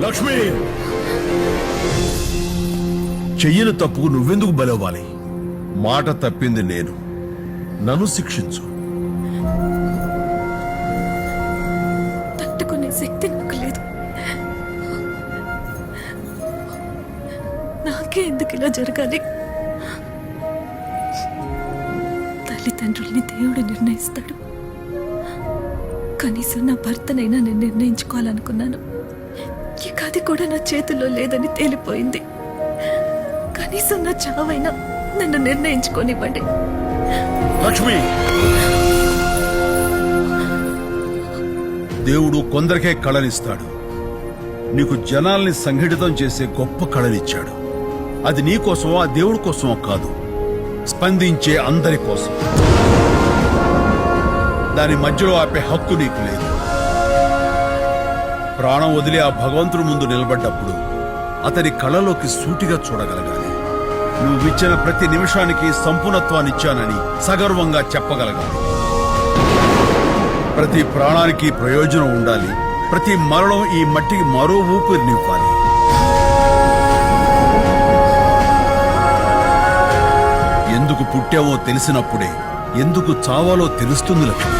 లక్ష్మి! చెయ్యని తప్పుకు నువ్వెందుకు బలవ్వాలి? మాట తప్పింది నేను. నన్ను శిక్షించు. తట్టుకునే శక్తి నాకు లేదు. నాకే ఎందుకు ఇలా జరగాలి? తల్లిదండ్రుల్ని దేవుడు నిర్ణయిస్తాడు. కనీసం నా భర్తనైనా నేను నిర్ణయించుకోవాలనుకున్నాను. ఇక అది కూడా నా చేతుల్లో లేదని తేలిపోయింది. కనీసం నా చావైనా నన్ను నిర్ణయించుకోనివ్వండి. లక్ష్మి! దేవుడు కొందరికే కళనిస్తాడు. నీకు జనాల్ని సంఘటితం చేసే గొప్ప కళనిచ్చాడు. అది నీ కోసమో ఆ దేవుడి కోసమో కాదు. స్పందించే అందరి కోసం. దాని మధ్యలో ఆపే హక్కు నీకు లేదు. ప్రాణం వదిలి ఆ భగవంతుడి ముందు నిలబడ్డప్పుడు అతని కళలోకి సూటిగా చూడగలగాలి. నువ్విచ్చిన ప్రతి నిమిషానికి సంపూర్ణత్వాన్నిచ్చానని సగర్వంగా చెప్పగలగాలి. ప్రతి ప్రాణానికి ప్రయోజనం ఉండాలి. ప్రతి మరణం ఈ మట్టికి మరో ఊపిరినివ్వాలి. ఎందుకు పుట్టావో తెలిసినప్పుడే ఎందుకు చావాలో తెలుస్తుంది లక్ష్మి.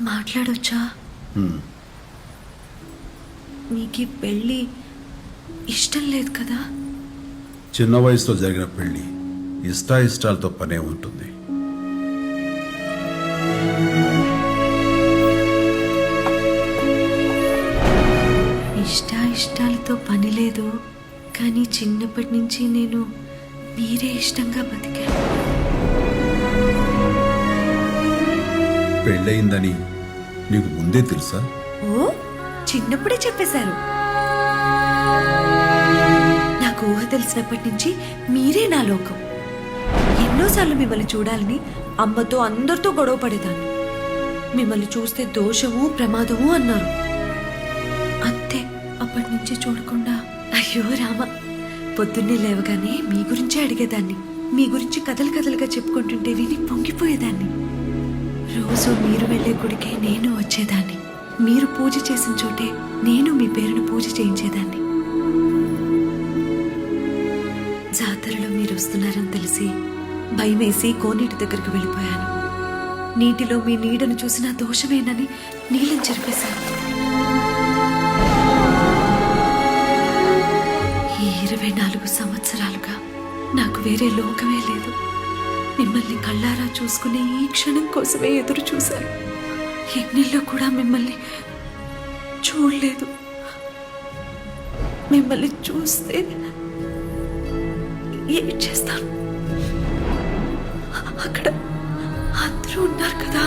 మాట్లాడొచ్చా? మీకు పెళ్ళి ఇష్టం లేదు కదా? చిన్న వయసులో జరిగిన పెళ్ళి ఇష్టాయిష్టాలతో పనే ఉంటుంది. ఇష్ట ఇష్టాలతో పని లేదు. కానీ చిన్నప్పటి నుంచి నేను మీరే ఇష్టంగా బతికాను. పెళ్ళయిందని నీకు ముందే తెలుసా? ఓ చిన్నప్పుడే చెప్పేశారు. నాకు ఊహ తెలిసినప్పటి నుంచి మీరే నా లోకం. ఎన్నోసార్లు మిమ్మల్ని చూడాలని అమ్మతో అందరితో గొడవ పడేదాన్ని. మిమ్మల్ని చూస్తే దోషము ప్రమాదము అన్నారు. అంతే అప్పటి నుంచి చూడకుండా. అయ్యో రామ పొద్దున్నే లేవగానే మీ గురించే అడిగేదాన్ని. మీ గురించి కథలు కథలుగా చెప్పుకుంటుంటే విని పొంగిపోయేదాన్ని. రోజు మీరు వెళ్ళే గుడికే నేను వచ్చేదాన్ని. మీరు పూజ చేసిన చోటే నేను మీ పేరును పూజ చేయించేదాన్ని. జాతరలో మీరు వస్తున్నారని తెలిసి భయమేసి కోనేటి దగ్గరకు వెళ్ళిపోయాను. నీటిలో మీ నీడను చూసిన దోషమేనని నీళ్ళని చెరిపేశాను. ఈ ఇరవై నాలుగు సంవత్సరాలుగా నాకు వేరే లోకమే లేదు. మిమ్మల్ని కళ్ళారా చూసుకునే ఈ క్షణం కోసమే ఎదురు చూశాను ఎన్నిల్లో కూడా మిమ్మల్ని చూడలేదు. మిమ్మల్ని చూస్తే ఏం చేస్తాను అక్కడ అందరూ ఉన్నారు కదా.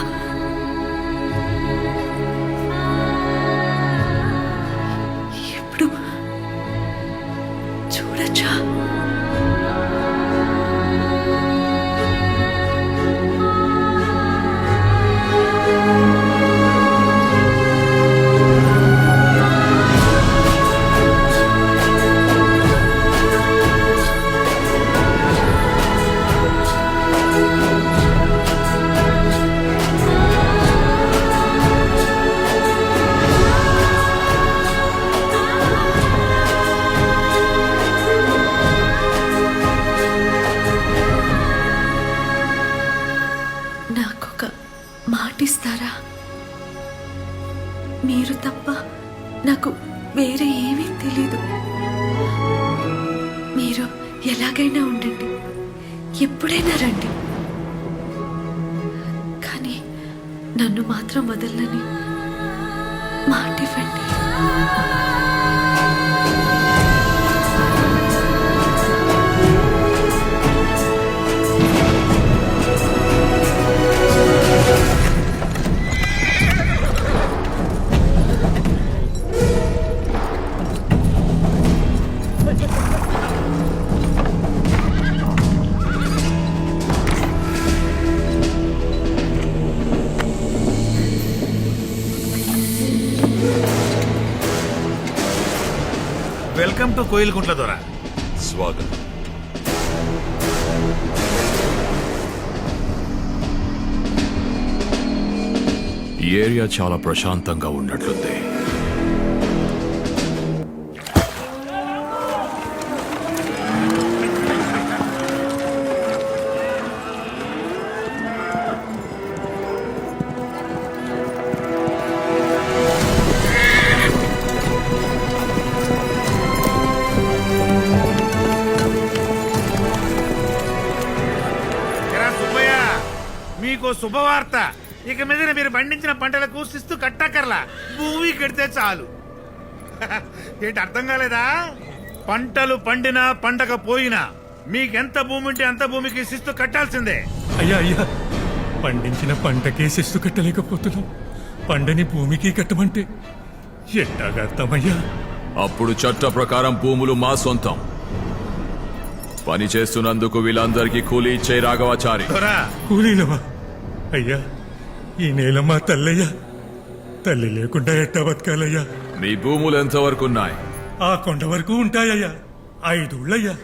నన్ను మాత్రం వదలని మాటివ్వండి వెల్కమ్ టు కోయిల్కుంట్ల దొర స్వాగతం ఈ ఏరియా చాలా ప్రశాంతంగా ఉన్నట్లుంది. ఇక మీద మీరు పండించిన పంటలకు శిస్తు కట్టకర్లా భూమి కడితే చాలు. ఏంటి అర్థం కాలేదా? పంటలు పండినా పండగ పోయినా మీకెంత భూమి ఉంటే అంత భూమికి శిస్తు కట్టాల్సిందే. అయ్యా అయ్యా. పండించిన పంటకే శిస్తు కట్టలేకపోతున్నాం. పండని భూమికి కట్టమంటే ఎట్టాగా అర్థమయ్యా? అప్పుడు చట్ట ప్రకారం భూములు మా సొంతం. పని చేస్తున్నందుకు వీళ్ళందరికీ కూలీ ఇచ్చే రాఘవాచారి. కూలీలవా? అయ్యా ఈ నేల మా తల్లయ్యా. తల్లి లేకుండా ఎట్టా బతకాలయ్యా. మీ భూములు ఎంతవరకు ఉన్నాయి? ఆ కొండ వరకు ఉంటాయ్యా ఐదుళ్ళయ్యా.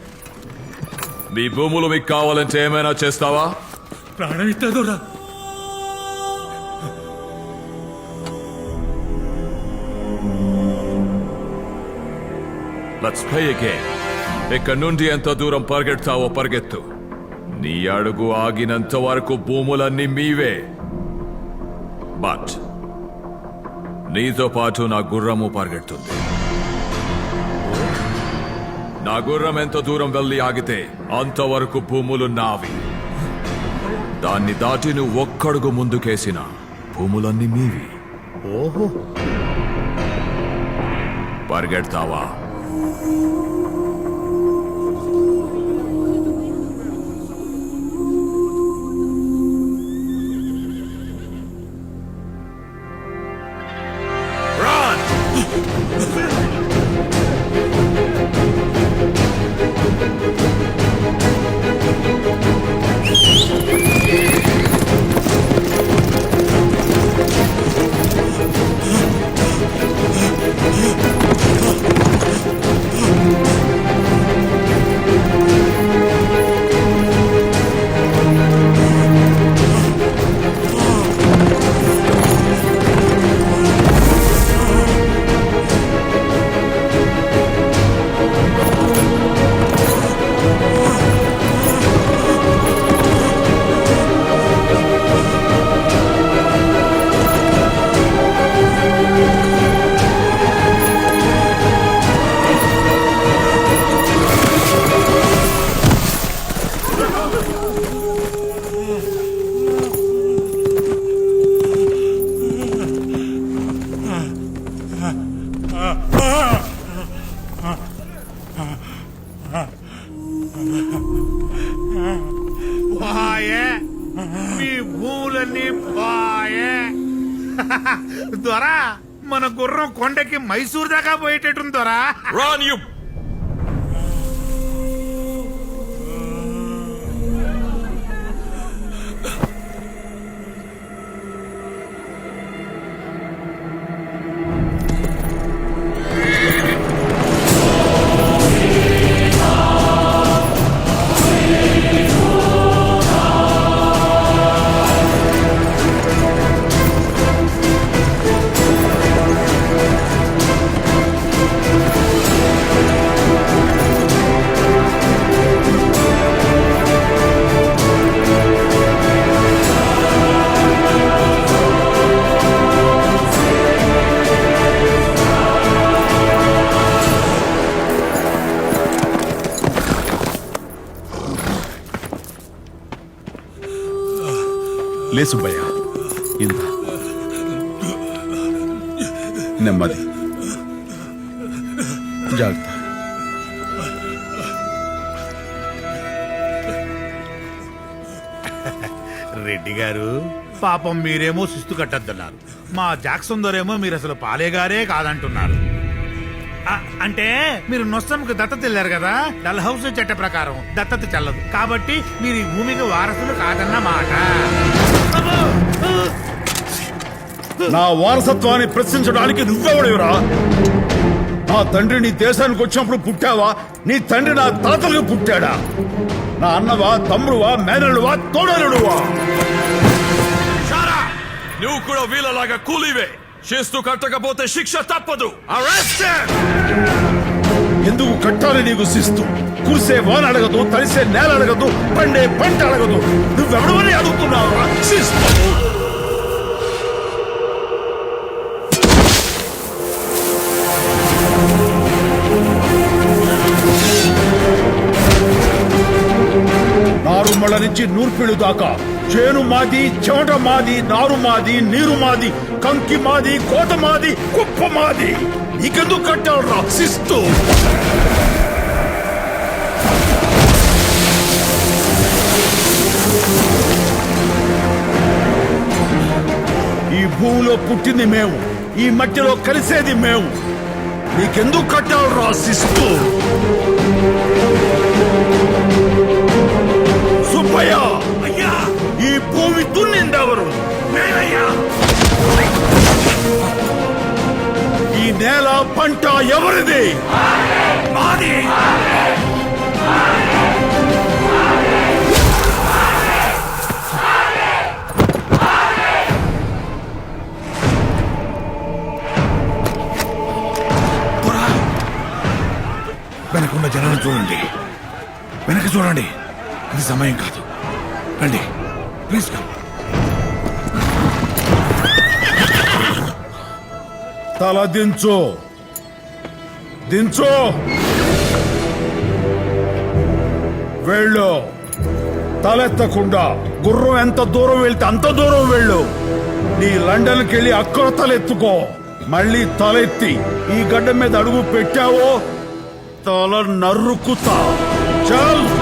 మీ భూములు మీకు కావాలంటే ఏమైనా చేస్తావా? ప్రాణం ఇస్తాదోరా లెట్స్ ప్లే ఇక్కడి నుండి ఎంత దూరం పరిగెడతావో పరిగెత్తు. నీ అడుగు ఆగినంత వరకు భూములన్నీ మీవే. బట్ నీతో పాటు నా గుర్రము పరిగెడుతుంది. నా గుర్రం ఎంత దూరం వెళ్ళి ఆగితే అంతవరకు భూములు నావి. దాన్ని దాటి నువ్వు ఒక్కడుగు ముందుకేసిన భూములన్నీ మీవి. ఓహో. పరిగెడతావా? పాయే. మీ భూములన్నీ పాయే. దొరా మన గుర్రం కొండకి మైసూర్ దాకా పోయేటట్టుంది దొరా. Run, లే సుబ్బయ్య. ఇంత నెమ్మది. జాగ్రత్త. రెడ్డి గారు పాపం మీరేమో శిస్తు కట్టద్దన్నారు. మా జాక్సన్ దొరేమో మీరు అసలు పాలేగారే కాదంటున్నారు. అంటే మీరు నొస్సంకు దత్తత వెళ్ళారు కదా? డల్ హౌస్ చట్ట ప్రకారం దత్తత చెల్లదు. కాబట్టి మీరు ఈ భూమికి వారసులు కాదన్న మాట. నా వారసత్వాన్ని ప్రశ్నించడానికి నువ్వెవడేవరా? నా తండ్రి నీ దేశానికి వచ్చినప్పుడు పుట్టావా? నీ తండ్రి నా తాతలకు పుట్టాడా? నా అన్నవా తమ్ముడువా మేనలువా తోడలుడువా నువ్వు కూడా వీళ్ళలాగా కూలీవే. చేస్తూ కట్టకపోతే శిక్ష తప్పదు. ఎందుకు కట్టాలి నీకు శిస్తు? కురిసే వాన అడగదు తడిసే నేల అడగదు పండే పంట అడగదు. నువ్వెవడమని అడుగుతున్నావు? శిస్తు నారుమళ్ళ నుంచి నూర్పిళ్ళు దాకా. చేను మాది చెమట మాది నారు మాది నీరు మాది కంకి మాది కోట మాది కుప్ప మాది. నీకెందుకు కట్టాలి రా శిస్తు భూమిలో పుట్టింది మేము. ఈ మట్టిలో కలిసేది మేము. నీకెందుకు కట్టాలి రా శిస్తు సుబ్బయ్య! అయ్యా! ఈ భూమి దున్నిందెవరు ఈ నేల పంట ఎవరిది? మాది! వెనకున్న జనాన్ని చూడండి. వెనక చూడండి. ఇది సమయం కాదు. రండి. Please come. తల దించు. దించు. వెళ్ళు. తలెత్తకుండా. గుర్రం ఎంత దూరం వెళ్తే అంత దూరం వెళ్ళు. నీ లండన్కి వెళ్ళి అక్కడ తలెత్తుకో మళ్ళీ తలెత్తి. ఈ గడ్డ మీద అడుగు పెట్టావో? తల నరుకుతా చల్.